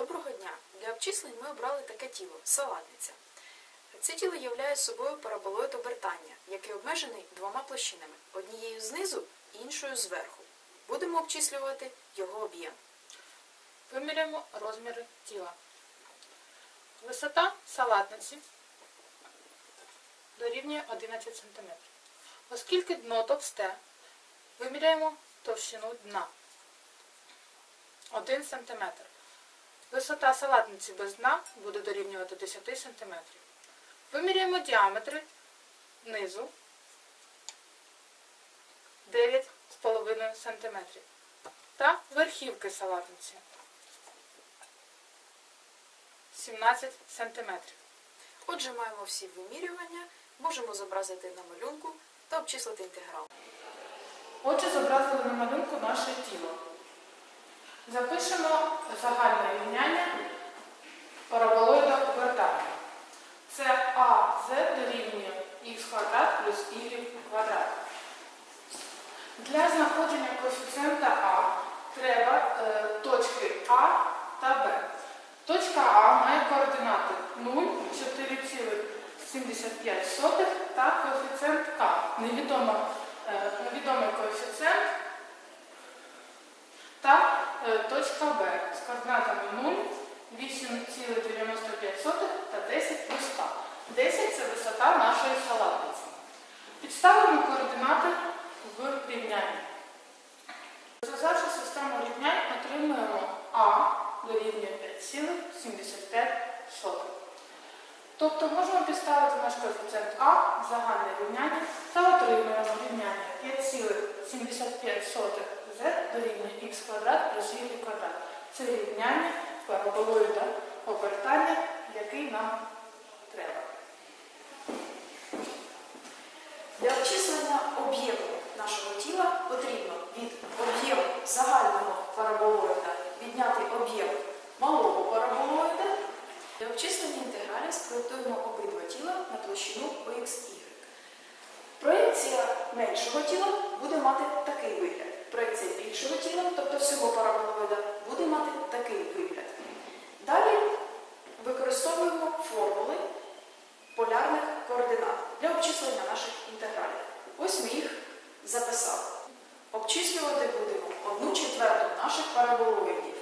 Доброго дня! Для обчислень ми обрали таке тіло салатниця. Це тіло являє собою параболоїд обертання, який обмежений двома площинами однією знизу, іншою зверху. Будемо обчислювати його об'єм. Виміряємо розміри тіла. Висота салатниці дорівнює 11 см. Оскільки дно товсте, виміряємо товщину дна 1 см. Висота салатниці без дна буде дорівнювати 10 см. Виміряємо діаметри низу 9,5 см та верхівки салатниці 17 см. Отже, маємо всі вимірювання, можемо зобразити на малюнку та обчислити інтеграл. Отже, зобразили на малюнку наше тіло. Запишемо загальне рівняння параболоїда обертання. Це АЗ дорівнює х квадрат плюс y квадрат. Для знаходження коефіцієнта А треба е, точки А та Б. Точка А має координати 0, 4,75 та коефіцієнт К. Невідомо, е, невідомий коефіцієнт точка Б з координатами 0, 8,95 та 10 плюс К. 10 це висота нашої салатниці. Підставимо координати в рівнянні. Розв'язавши систему рівнянь, отримуємо А дорівнює 5,75. Тобто можемо підставити наш коефіцієнт А в загальне рівняння та отримуємо рівняння 5,75 z дорівнює х квадрат плюс y квадрат. Це рівняння параболоїда обертання, який нам треба. Для обчислення об'єму нашого тіла потрібно від об'єму загального параболоїда відняти об'єм. Для обчислення інтегралів спроєктуємо обидва тіла на площину OXY. Проєкція меншого тіла буде мати такий вигляд. Проєкція більшого тіла, тобто всього параболоїда, буде мати такий вигляд. Далі використовуємо формули полярних координат для обчислення наших інтегралів. Ось ми їх записали. Обчислювати будемо одну четверту наших параболоїдів.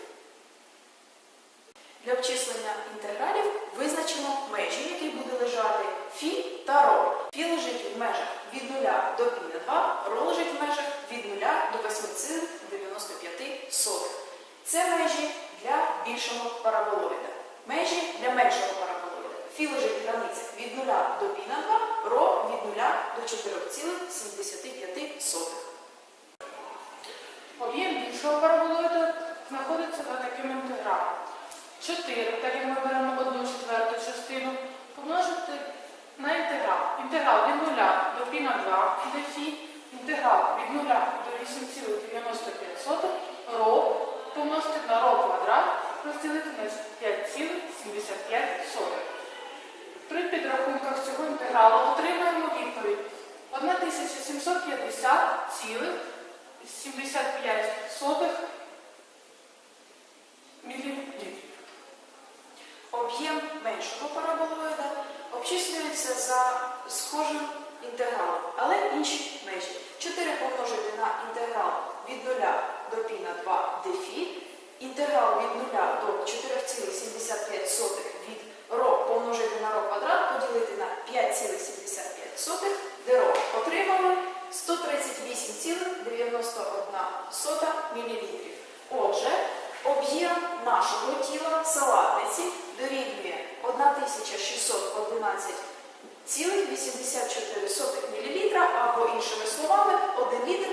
Для обчислення інтегралів визначимо межі, в буде лежати фі та ро. Фі лежить в межах від 0 до пі на 2, ро лежить в межах від 0 до 8,95. Це межі для більшого параболоїда. Межі для меншого параболоїда. Фі лежить в границях від 0 до пі на 2, ро від 0 до 4,75. Об'єм більшого параболоїда знаходиться за таким інтегралом. 4, так як ми беремо одну четверту частину, помножити на інтеграл. Інтеграл від 0 до π на 2, де інтеграл від 0 до 8,95 ро, помножити на ро квадрат, розділити на 5,75. При підрахунках цього інтегралу отримаємо відповідь 1750,75 мілілітрів. Об'єм меншого параболоїда обчислюється за схожим інтегралом, але інші межі. 4 помножити на інтеграл від 0 до π на 2 дефі, інтеграл від 0 до 4,75 від ро помножити на ро квадрат поділити на 5,75 де ро отримали 138,91 мл. Отже, об'єм нашого тіла салатниці дорівнює 1611,84 мл або іншими словами 1 літр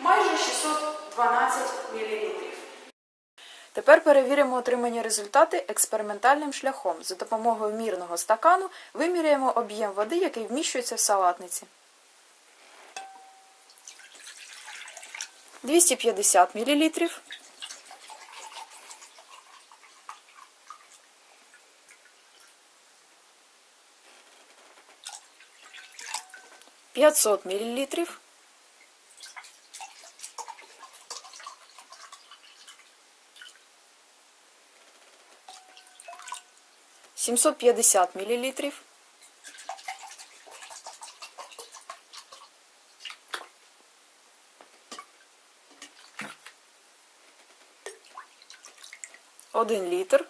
майже 612 мл. Тепер перевіримо отримані результати експериментальним шляхом. За допомогою мірного стакану виміряємо об'єм води, який вміщується в салатниці. 250 мл. 500 миллилитров, 750 мл. Один літр.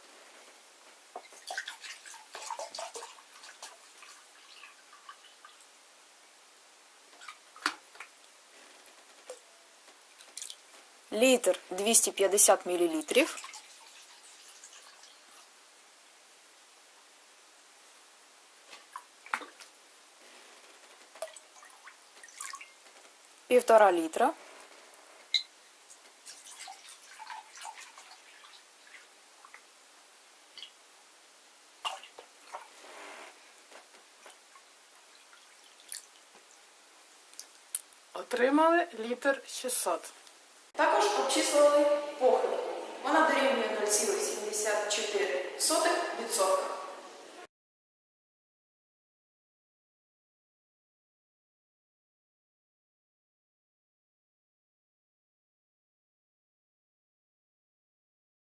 Літр 250 мілілітрів. Півтора літра. Отримали літр 600. Також обчислили похибку. Вона дорівнює 0,74%.